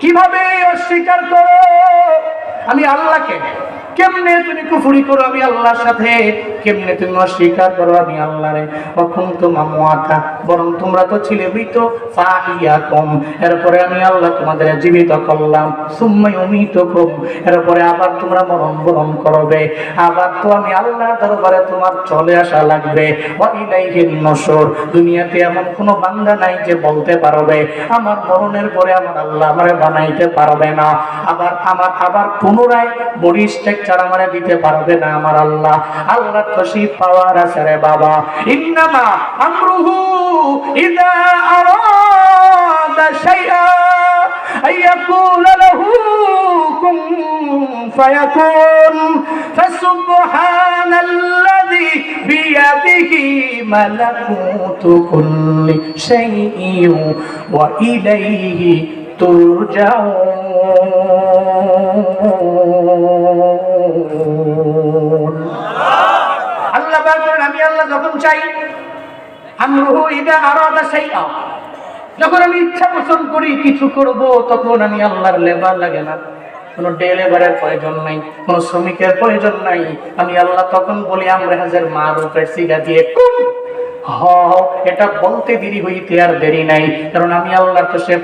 কীভাবে অস্বীকার করো? আমি আল্লাহকে কেমনে তুমি কুফুরি করো? আমি আল্লাহর সাথে কেমনে তুমি অস্বীকার করো, আমি আল্লাহরে কখন তোমার মাথা বরং তোমরা তো ছিলে মৃত এরপরে আমি আল্লাহ তোমাদের জীবিত করলাম। এরপরে আবার তোমরা মরণ করবে। আবার তো আমি দরবারে তোমার চলে আসা লাগবে। দুনিয়াতে এমন কোনো বান্দা নাই যে বলতে পারবে, আমার মরণের পরে আমার আল্লাহ আমারে বানাইতে পারবে না। আবার আমার, আবার পুনরায় বডি স্ট্রাকচার আমারে দিতে পারবে না আমার আল্লাহ। আল্লাহ সেই পাওয়ার আছে রে বাবা। ইন্নামা আমরুহু ইদা আরাদা শাইআ আইয়াকুলা লাহু কুন ফায়াকুন। ফাসুবহানাল্লাযী বিয়াদিহি মালাকুতু কুল্লি শাইইন ওয়া ইলাইহি তুরজাউন। চাই আমরুহু ইদা আরাদা শাইআ। যখন আমি ইচ্ছা পোষণ করি কিছু করব, তখন আমি আল্লাহর লেবার লাগে না। কোনো ডে প্রয়োজন নাই, কোনো শ্রমিকের প্রয়োজন নাই। আমি আল্লাহ তখন বলি, আমরা হাজার মা রূপের সিগা দিয়ে কুম। এটা বলতে দেরি হইতে আর দেরি নাই, কারণ আমি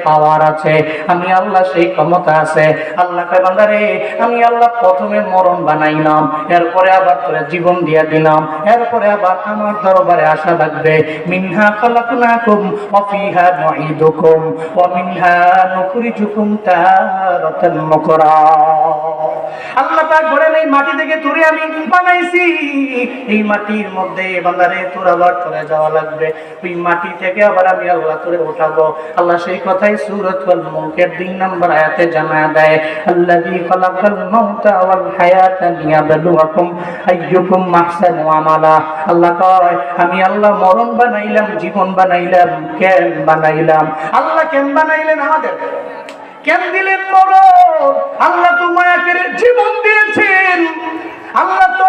পাওয়ার আছে, আমি আল্লাহ সেই ক্ষমতা আছে। আল্লাহ আমি আল্লাহ প্রথমে মরণ বানাইলাম, এরপরে আবার জীবন দিয়া দিলাম, এরপরে আবার আমার দরবারে আসা লাগবে মিনহা খালাকনাকুম ওয়া ফিহা ওয়া মিনহা নুখরিজুকুম তারাতান নুকরা আল্লাহ এই মাটি থেকে তুলে আমি বানাইছি। এই মাটির মধ্যে, বান্দারে, তোর আবার চলে যাওয়া লাগবে। ওই মাটি থেকে আবার আমি আল্লাহ তোরে উঠাবো। আল্লাহ সেই কথাই সূরাত মুলকের তিন নম্বর আয়াতে জানা দেয় আল্লাহ মরণ বানাইলাম, জীবন বানাইলাম বানাইলাম? আল্লাহ কেন বানাইলেন কেন আল্লাহ জীবন আল্লাহ তো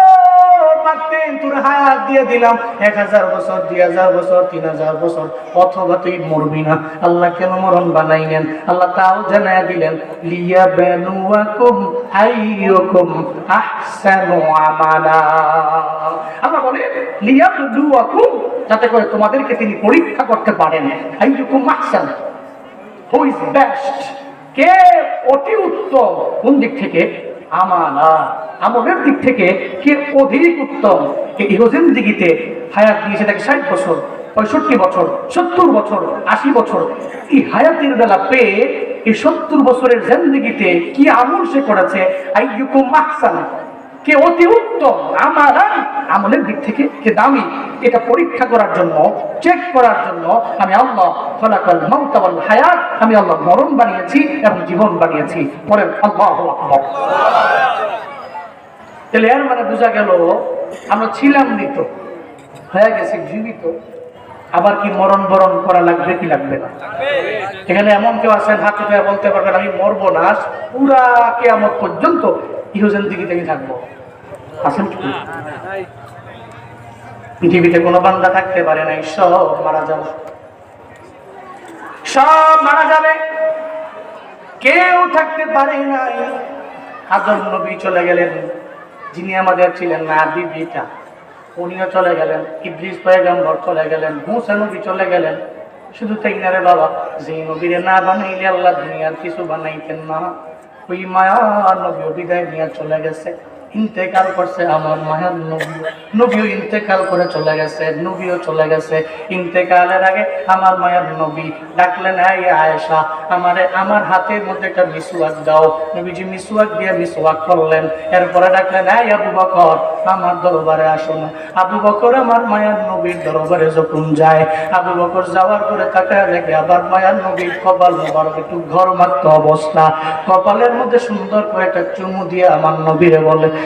পারতেন তোর হায়াত দিয়ে দিলাম। এক হাজার বছর, দুই হাজার বছর, তিন হাজার বছর, অথবা তুই মরবি না। আল্লাহ কেন মরণ আল্লাহ তাও দিলেন, লিয়া বেনুয়াকুম আইয়ুকুম আহসানু আমালা। লিয়া বেনুয়াকুম? যাতে করে তোমাদেরকে তিনি পরীক্ষা করতে পারেন। আইয়ুকুম হু ইজ বেস্ট কে? অতি উত্তম। কোন দিক থেকে? আমানা আমলের দিক থেকে কে অধিক উত্তম এই জিন্দিগিতে হায়াত দিয়েছে তাকে ষাট বছর, পঁয়ষট্টি বছর, সত্তর বছর, আশি বছর, এই হায়াতের বেলা পেয়ে এই সত্তর বছরের জিন্দিগিতে কি আমল সে করেছে? কে অতি উত্তম আমার আমলের দিক থেকে কে দামি। এটা পরীক্ষা করার জন্য চেক করার জন্য আমি আল্লাহ ফলাকাল মাউতাওয়াল হায়াত, আমি আল্লাহ মরণ বানিয়েছি এবং জীবন বানিয়েছি। পরের আল্লাহ আকবার। তাহলে এর মানে বোঝা গেল, আমরা ছিলাম মৃত, হয়ে গেছি জীবিত। আবার কি মরণ বরণ করা লাগবে কি লাগবে না? এখানে এমন কেউ আছেন, হাত উঠে বলতে পারবেন, আমি মরবো না পুরা কেয়ামত পর্যন্ত ইহজেন দিকে আমি থাকব। আছেন কি? পৃথিবীতে কোনো বান্দা থাকতে পারে নাই সব মারা যাবে। সব মারা যাবে। কেউ থাকতে পারে নাই। আদম নবী চলে গেলেন। যিনি আমাদের ছিলেন না বিবিটা উনিও চলে গেলেন, ইদ্রিস পয়গম্বর চলে গেলেন, মুসা চলে গেলেন। শুধু তাই না রে বাবা যে নবীরে না বানাইলে আল্লাহ দুনিয়ার কিছু বানাইতেন না। ওই মায়া নবী বিদায় নিয়ে চলে গেছে। ইন্তেকাল করছে আমার মায়ার নবী। নবীও ইন্তেকাল করে চলে গেছে, নবীও চলে গেছে। ইন্তেকালের আগে আমার মায়ের নবী ডাকলেন, এই আয়েশা, আমারে, আমার হাতের মধ্যে একটা মিসুয়াক দাও। নবীজি মিসুয়াক দিয়ে মিসুয়াক করলেন। এরপরে ডাকলেন, এই আবু বকর, আমার দরবারে আসুন আবু বকর আমার মায়ার নবীর দরবারে যখন যায়, আবু বকর যাওয়ার পরে তাকে দেখে আবার মায়ার নবীর কপাল মোবারক, একটু ঘর মাত্র অবস্থা। কপালের মধ্যে সুন্দর করে একটা চুমু দিয়ে আমার নবীরে বলে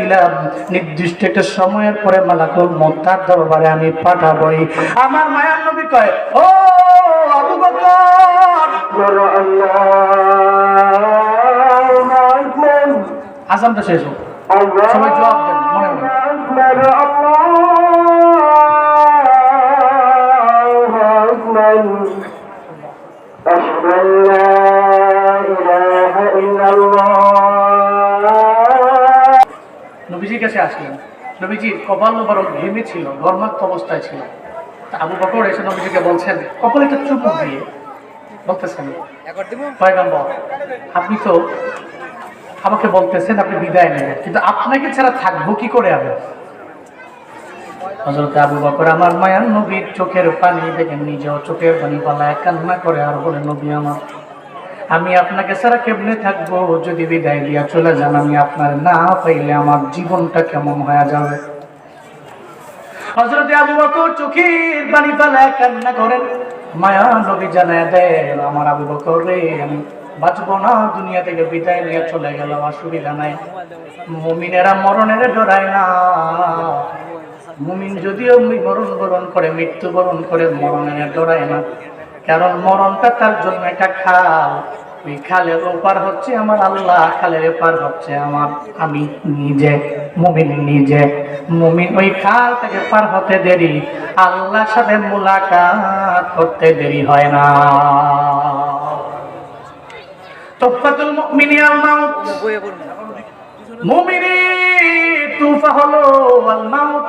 দিলাম। নির্দিষ্ট একটা সময়ের পরে মালাকুল মত তার দরবারে আমি পাঠাবই। আমার মায়ার নবী কয় ও আবু বকর! আসামটা শেষ হোক। সবাই জবাব দেন মনে মনে কাছে আসলেন। নবীজির কপাল বড় ঘেমে ছিল, ধর্মাত্ম অবস্থায় ছিল। আবু বকর এসে নবীজিকে বলছেন, কপালে একটা চুমুক দিয়ে। বলতেছেন আপনি তো আমাকে বলতেছেন আপনি বিদায় নেবেন, কিন্তু আপনাকে ছাড়া থাকব কি করে আমি? হজরত আবু বকর, আমার মায়ার নবীর চোখের পানি দেখে নিজেও চোখের পানি পালায় কান্না করে, আর বলে, নবী আমার আমি আপনাকে ছাড়া কেমনে থাকব? যদি বিদায় দিয়া চলে যান, আমি আপনার না পাইলে আমার জীবনটা কেমন হয়ে যাবে? চোখের মায়া আমার আমি না, দুনিয়া থেকে বিদায় চলে গেল অসুবিধা নাই। মরণের না। মুমিন যদিও মরণ বরণ করে, মৃত্যু বরণ করে মরণের ডরায় না। কারণ মরণটা তার জন্য একটা খাল। ওই খালের ওপার হচ্ছে আমার আল্লাহ, খালের এপার হচ্ছে আমার, আমি নিজে, মুমিন নিজে। মুমিন ওই খাল থেকে পার হতে দেরি, আল্লাহর সাথে মুলাকাত করতে দেরি হয় না। তোফাতুল তুফা হলো আল মাউত।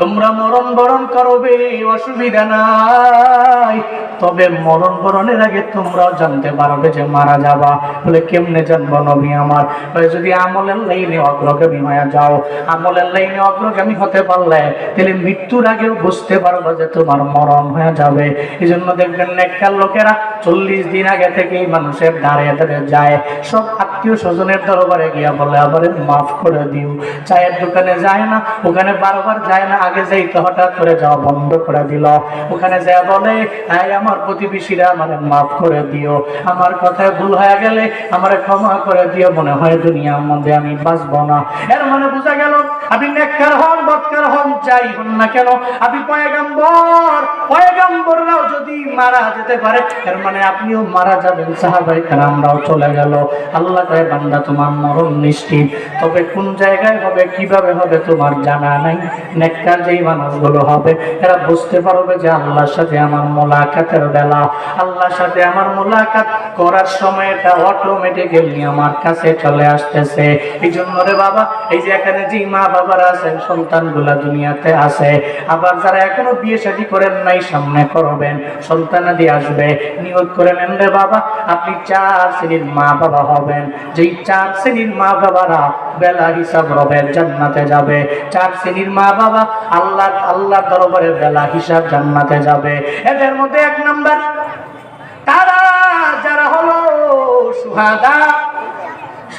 তোমরা মরণ বরণ করবে অসুবিধা নাই। তবে মরণ বরণের আগে তোমরাও জানতে পারবে যে মারা যাবা। বলে, কেমনে জানব নবী আমার? যদি আমলের লাইনে অগ্রগামী হয়ে যাও, আমলের লাইনে অগ্রগামী হতে পারলে তাহলে মৃত্যুর আগেও বুঝতে পারব যে তোমার মরণ হয়ে যাবে। এই জন্য দেখবেন নেককার লোকেরা চল্লিশ দিন আগে থেকেই মানুষের দাঁড়িয়ে দাঁড়িয়ে যায়। সব আত্মীয় স্বজনের দরবারে গিয়া বলে আবার মাফ করে দিও। চায়ের দোকানে যায় না, ওখানে বারবার যায় না আগে যাইতে হঠাৎ করে যাওয়া বন্ধ করে দিল। ওখানে যা বলে হ্যাঁ আমার প্রতিবেশীরা আমার মাফ করে দিও। আমার কথায় ভুল হয়ে গেলে আমার ক্ষমা করে দিও। মনে হয় দুনিয়ার মধ্যে আমি বাঁচবো না। এর মানে বোঝা গেল আপনি নেককার হন, বৎকার হন, যাই হন না কেন, আপনি পয়গাম্বর, পয়গাম্বররাও যদি মারা যেতে পারে এর মানে আপনিও মারা যাবেন সাহাবাই আমরাও চলে গেল। আল্লাহ কয়, বান্দা, তোমার মরণ নিশ্চিত। তবে কোন জায়গায় হবে, কীভাবে হবে, তোমার জানা নাই। নেককার যেই মানুষগুলো হবে, এরা বুঝতে পারবে যে আল্লাহর সাথে আমার মোলাকাতের বেলা। আল্লাহর সাথে আমার মোলাকাত করার সময়টা অটোমেটিক্যালি আমার কাছে চলে আসতেছে। এই জন্য রে বাবা, এই যে এখানে যে মা বাবারা আছেন, সন্তানগুলা দুনিয়াতে আছে। আবার যারা এখনও বিয়ে শাদী করেন নাই, সামনে করবেন। সন্তানাদি আসবে, নিয়োগ করে নেন রে বাবা। আপনি চার শ্রেণির মা বাবা হবেন। যেই চার শ্রেণির মা বাবারা বেলা হিসাব রবের জান্নাতে যাবে। চার শ্রেণির মা বাবা আল্লাহ আল্লাহ দরবারে বেলা হিসাব জান্নাতে যাবে। এদের মধ্যে এক নাম্বার, তারা যারা হলো সুহাদা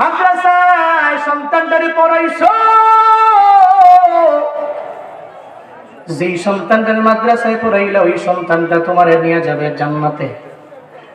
মাদ্রাসায় সন্তানদের পড়াইছো? যেই সন্তানটার মাদ্রাসায় পড়াইলে ওই সন্তানটা তোমার নিয়ে যাবে জান্নাতে।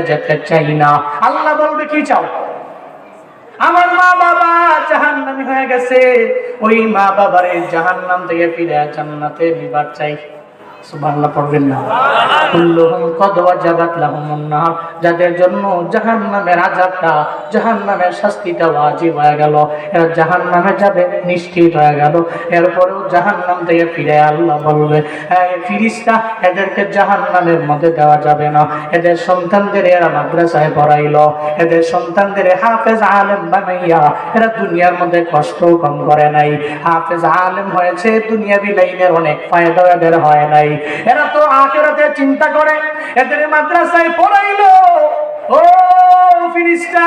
যেতে চাই না। আল্লাহ বলবে, কি চাও? আমার মা বাবা জাহান জাহান্নামি হয়ে গেছে। ওই মা বাবার জাহান্নাম থেকে ফিরে জান্নাতে নিবার চাই। সুবহানাল্লাহ, পড়বেন মধ্যে দেওয়া যাবে না। এদের সন্তানদের এরা মাদ্রাসায় পড়াইলো। এদের সন্তানদের হাফেজ আলেম বানাইয়া এরা দুনিয়ার মধ্যে কষ্ট কম করে নাই। হাফেজ আলেম হয়েছে, দুনিয়াবি লাইনের অনেক ফায়দা এদের হয় নাই। এরা তো আখেরাতে চিন্তা করে। এদের মাদ্রাসায় পড়াইলো। ও ফিরিস্তা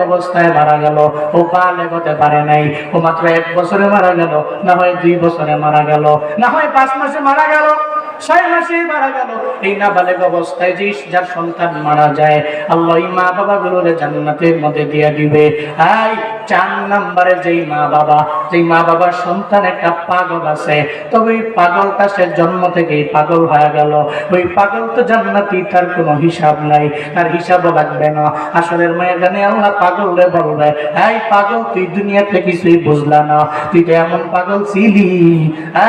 অবস্থায় মারা গেল। ও পা লেগোতে পারে নাই। ও মাত্র এক বছরে মারা গেল। না হয় দুই বছরে মারা গেল। না হয় পাঁচ মাসে মারা গেল। ছয় মাসে মারা গেল। এই অবস্থায় যে যার সন্তান মারা যায়, আল্লাহ মা বাবা গুলোরে জান্নাতের মধ্যে দিয়া দিবে। আই চার নম্বরে যেই মা বাবা, যেই মা বাবার সন্তান একটা পাগল আছে তবে ওই পাগলটা সে জন্ম থেকেই পাগল হয়ে গেল। ওই পাগল তো জান্নাতি, তার কোনো হিসাব নাই, তার হিসাবও লাগবে না। আসলের ময়দানে আল্লাহ পাগল রে বলবে, এই পাগল, তুই দুনিয়াতে কিছুই বুঝলা না। তুই তো এমন পাগল ছিলি।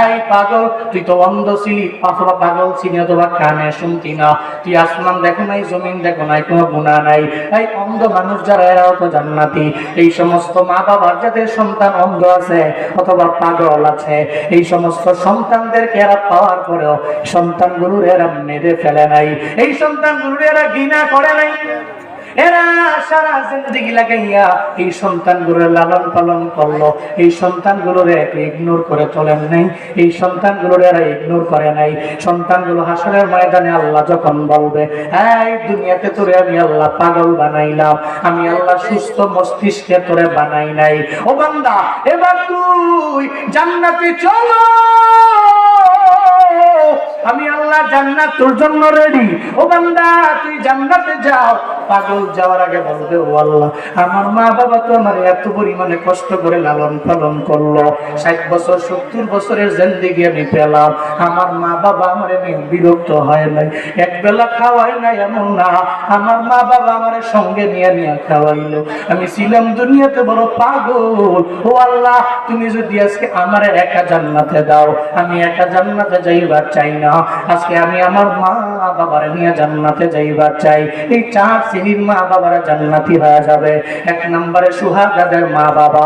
এই পাগল, তুই তো অন্ধ ছিলি। অথবা পাগল ছিলি অথবা কানে শুনতি না। তুই আসমান দেখো নাই, জমিন দেখো নাই, কোনো গুণা নাই। এই অন্ধ মানুষ যারা, এরাও তো জান্নাতি। এই সমস্ত মা বাবার যাদের সন্তান অন্ধ আছে অথবা পাগল আছে, এই সমস্ত সন্তানদেরকে এরা পাওয়ার পরেও সন্তানগুলোর এরা মেরে ফেলে নাই। এই সন্তানগুলোর এরা ঘৃণা করে নাই। এরা করে পাগল বানাইলাম। আমি আল্লাহ সুস্থ মস্তিষ্কে তোরে বানাই নাই। ও বান্দা, এবার তুই জান্নাতে চলো। আমি আল্লাহ জান্নাত তোর জন্য রেডি ও বান্দা, তুই জান্নাতে যাও। পাগল যাওয়ার আগে বলবে, ও আল্লাহ, আমার মা বাবা তো আমার এত পরিমাণে কষ্ট করে লালন পালন করল। ষাট বছর, সত্তর বছরের জিন্দিগি আমি পেলাম। আমার মা বাবা আমার এমনি বিরক্ত হয় নাই। এক বেলা খাওয়াই নাই এমন না। আমার মা বাবা আমার সঙ্গে নিয়ে নিয়ে খাওয়াইলো। আমি ছিলাম দুনিয়াতে বড় পাগল। ও আল্লাহ, তুমি যদি আজকে আমার একা জান্নাতে দাও, আমি একা জান্নাতে যাইবার চাই না। আজকে আমি আমার মা বাবার নিয়ে জান্নাতে যাইবার চাই। এই চার শ্রেণির মা বাবারা জান্নাতি হয়ে যাবে। এক নম্বরে সুহাগাদের মা বাবা।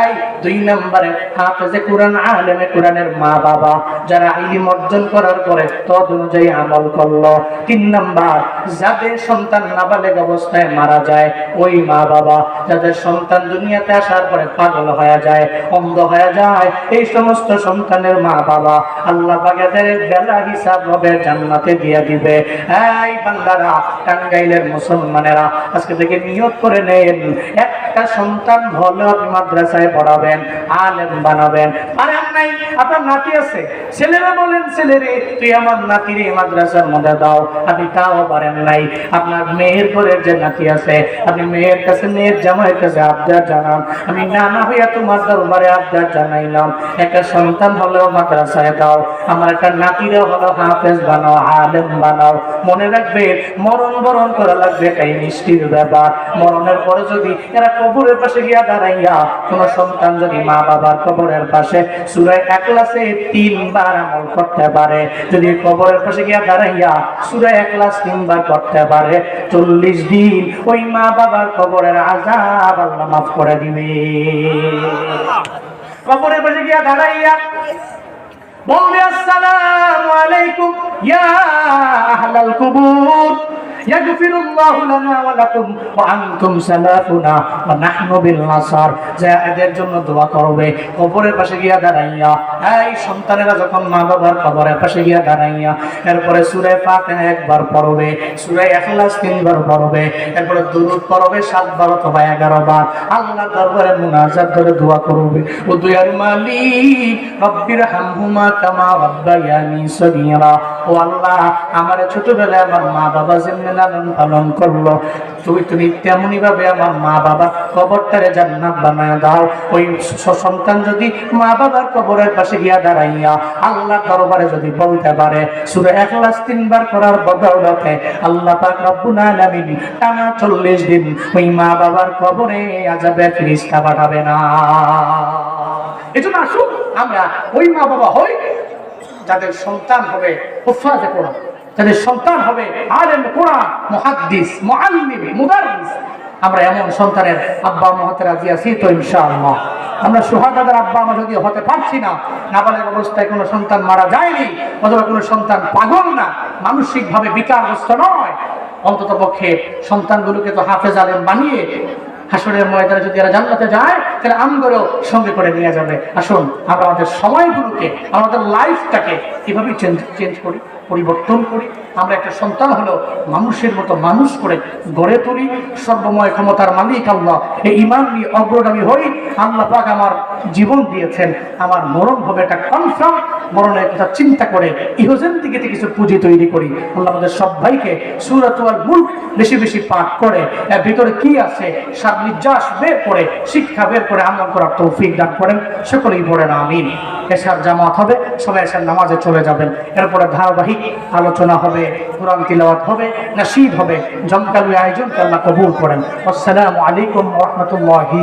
এই, দুই নম্বরে হাফেজে কোরআন, আলেমে কোরআনের মা বাবা, যারা ইলিম অর্জন করার পরে তদ অনুযায়ী আমল করল। তিন নাম্বার, যাদের সন্তান নাবালেগ অবস্থায় মারা যায়, ওই মা বাবা, যাদের সন্তান দুনিয়াতে আসার পরে পাগল হয়ে যায়, অন্ধ হয়ে যায়, এই সমস্ত সন্তানের মা বাবা আল্লাহ বাগেদের বেলা হিসাব হবে জান্নাতে দিয়ে দিবে। এই বান্দারা, টাঙ্গাইলের মুসলমানেরা আজকে থেকে নিয়ত করে নেন। একটা সন্তান হলেও আপনি মাদ্রাসায় পড়াবেন, আলেম বানাবেন। পারেন নাই, আপনার নাতি আছে। ছেলেরা বলেন, ছেলেরে, তুই আমার নাতিরে মাদ্রাসার মধ্যে দাও। আপনি তাও পারেন নাই। আপনার মেয়ের ঘরের যে নাতি আছে, আপনি মেয়ের কাছে মেয়ের জামাইয়ের কাছে আবদার জানান। আমি নানা হইয়া তোমার দরবারে আবদার জানাইলাম। একটা সন্তান হলেও মাদ্রাসায় দাও। আমার একটা নাতিরে হলো হাফেজ বানাও, আলেম বানাও। মনে রাখবে, মরণ বরণ করা লাগবে এটাই মিষ্টির ব্যাপার। মরণের পরে যদি এরা কবরের পাশে গিয়া দাঁড়াইয়া, কোন সন্তান যদি মা বাবার কবরের পাশে সুরায় একলাসে তিনবার আমল করতে পারে, যদি কবরের পাশে গিয়া দাঁড়াইয়া সুরায় একলাস তিনবার করতে পারে, চল্লিশ দিন ওই মা বাবার কবরের আজাব আল্লাহ মাফ করে দিবে। কবরের পাশে গিয়া দাঁড়াইয়া বলবে, আসসালামু আলাইকুম, ইয়া আহলাল কুবুর। يغفر الله لنا ولكم وانتم سلافنا ونحن بالنصر যে এদের জন্য দোয়া করবে কবরের পাশে গিয়া দাঁড়াইয়া এই সন্তানেরা যখন মা বাবার কবরের পাশে গিয়া দাঁড়াইয়া এরপরে সূরা ফাতিহা একবার পড়বে সূরা ইখলাস তিনবার পড়বে এরপরে দুরূদ পড়বে সাতবার অথবা 11 বার আল্লাহর দরবারে মুনাজাত করে দোয়া করবে ও দুয়ার মালিক রব্বির হামহুমা কামা রব্বায়ানি সগীরা ও আল্লাহ আমার ছোটবেলায় আমার মা বাবা যেমনি লালন পালন করল। তুমি তুমি তেমনি ভাবে আমার মা বাবা কবরটারে জান্নাত বানায় দাও। ওই সন্তান যদি মা বাবার কবরের পাশে গিয়া দাঁড়াইয়া আল্লাহ দরবারে যদি বলতে পারে, সুরে একলাস তিনবার করার বদৌলতে আল্লাহ পাক রব্বুল আলামিন টানা চল্লিশ দিন ওই মা বাবার কবরে আজাবের ফিরিস্তা পাঠাবে না। এজন্য আসুন আমরা ওই মা বাবা হই যাদের সন্তান হবে হুফাজে কোরআন যাদের সন্তান হবে আলেম, কোরআন, মুহাদ্দিস, মুআল্লিম, মুদাররিস, আমরা এমন সন্তানের আব্বা মহাতে রাজি আছি তো ইনশাআল্লাহ। আমরা সুহাদাদের আব্বা আমরা যদি হতে পারছি না নাবালের অবস্থায় কোনো সন্তান মারা যায়নি, অথবা কোনো সন্তান পাগল না, মানসিকভাবে বিকারগ্রস্ত নয়। অন্তত পক্ষে সন্তানগুলোকে তো হাফেজ আলেম বানিয়ে হাসরের ময়দানে যদি এরা জান্নাতে যায়, তাহলে আমগরেও সঙ্গে করে নিয়ে যাবে। আসুন, আমরা আমাদের সময়গুলোকে, আমাদের লাইফটাকে এভাবেই চেঞ্জ চেঞ্জ করি। পরিবর্তন করি। আমরা একটা সন্তান হলো মানুষের মতো মানুষ করে গড়ে তুলি, সর্বময় ক্ষমতার মালিক আল্লাহ। এই ইমান নিয়ে অগ্রগামী হই, আল্লাহ পাক আমার জীবন দিয়েছেন, আমার মরণ হবে একটা কনফার্ম মরণের কথা চিন্তা করে ইহজেন দিকে কিছু পুঁজি তৈরি করি। আল্লাহ আমাদের সব ভাইকে সুরত মুল্ক বেশি বেশি পাঠ করে, এর ভিতরে কি আছে সাত নির্যাস বের করে, শিক্ষা বের করে আমল করার তৌফিক দান করেন, সকলেই পড়েন আমিন। এসার জামাত হবে, সবাই এসার নামাজে চলে যাবেন। এরপরে ধারাবাহিক আলোচনা হবে। কোরআন তিলাওয়াত হবে নাসিদ হবে জমকালু আয়োজন আল্লাহ কবুল করেন। আসসালামু আলাইকুম রহমতুল্লাহি